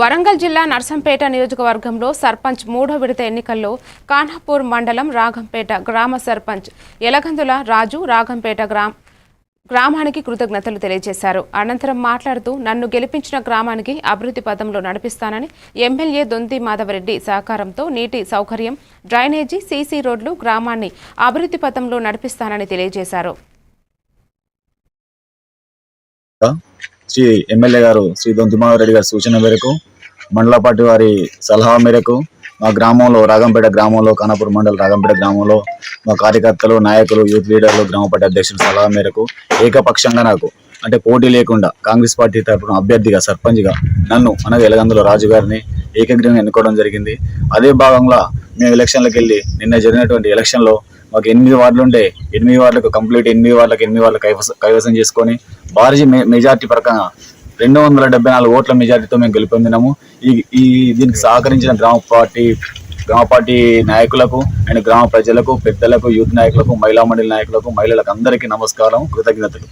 వరంగల్ జిల్లా నర్సంపేట నియోజకవర్గంలో సర్పంచ్ మూడో విడత ఎన్నికల్లో కాన్హాపూర్ మండలం రాగంపేట గ్రామ సర్పంచ్ ఎలగందుల రాజు రాగంపేట గ్రామ గ్రామానికి కృతజ్ఞతలు తెలియజేశారు. అనంతరం మాట్లాడుతూ నన్ను గెలిపించిన గ్రామానికి అభివృద్ధి పథంలో నడిపిస్తానని ఎమ్మెల్యే దొంతి మాధవరెడ్డి సహకారంతో నీటి సౌకర్యం డ్రైనేజీ సీసీ రోడ్లు గ్రామాన్ని అభివృద్ధి పథంలో నడిపిస్తానని తెలియజేశారు. శ్రీ ఎమ్మెల్యే గారు శ్రీ దొంతిమారెడ్డి గారి సూచన మేరకు మండల పార్టీ వారి సలహా మేరకు మా గ్రామంలో రాగంపేట గ్రామంలో కానాపూర్ మండల రాగంపేట గ్రామంలో మా కార్యకర్తలు నాయకులు యూత్ లీడర్లు గ్రామ పార్టీ అధ్యక్షుల సలహా మేరకు ఏకపక్షంగా నాకు అంటే పోటీ లేకుండా కాంగ్రెస్ పార్టీ తరపున అభ్యర్థిగా సర్పంచ్గా నన్ను అనగా ఎలగందుల రాజు గారిని ఏకగ్రీవంగా ఎన్నుకోవడం జరిగింది. అదే భాగంగా మేము ఎలక్షన్లకు వెళ్ళి నిన్న జరిగినటువంటి ఎలక్షన్లో మాకు ఎనిమిది వార్డులు ఉంటే ఎనిమిది వార్డులకు కంప్లీట్ ఎనిమిది వార్డులకు ఎనిమిది వార్డులకు కైవస కైవసం చేసుకొని భారీ మె- మెజార్టీ ప్రకారం రెండు వందల డెబ్బై నాలుగు ఓట్ల మెజార్టీతో మేము గెలుపొందినాము. ఈ ఈ దీనికి సహకరించిన గ్రామ పార్టీ గ్రామ పార్టీ నాయకులకు అండ్ గ్రామ ప్రజలకు పెద్దలకు యూత్ నాయకులకు మహిళా మండలి నాయకులకు మహిళలకు అందరికీ నమస్కారం కృతజ్ఞతలు.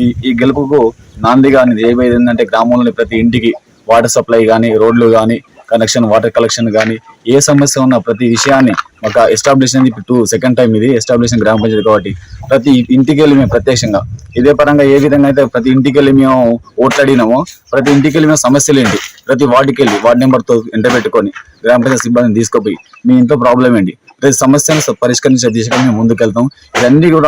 ఈ ఈ గెలుపుకు నాందిగా నేను చేయబోయేది ఏంటంటే గ్రామంలోని ప్రతి ఇంటికి వాటర్ సప్లై కానీ రోడ్లు కానీ కనెక్షన్ వాటర్ కలెక్షన్ కానీ ఏ సమస్య ఉన్న ప్రతి విషయాన్ని ఒక ఎస్టాబ్లిష్ అనేది టూ సెకండ్ టైం ఇది ఎస్టాబ్లిష్ గ్రామ పంచాయతీ కాబట్టి ప్రతి ఇంటికి వెళ్ళి మేము ప్రత్యక్షంగా. ఇదే పరంగా ఏ విధంగా అయితే ప్రతి ఇంటికి వెళ్ళి మేము ఓట్లాడినామో ప్రతి ఇంటికి వెళ్ళి మేము సమస్యలు ఏంటి? ప్రతి వార్డుకి వెళ్ళి వార్డు నెంబర్తో ఎంట పెట్టుకొని గ్రామ పంచాయతీ సిబ్బందిని తీసుకుపోయి మీ ఇంట్లో ప్రాబ్లం ఏంటి? ప్రతి సమస్యను పరిష్కరించే దిశగా మేము ముందుకెళ్తాం. ఇవన్నీ కూడా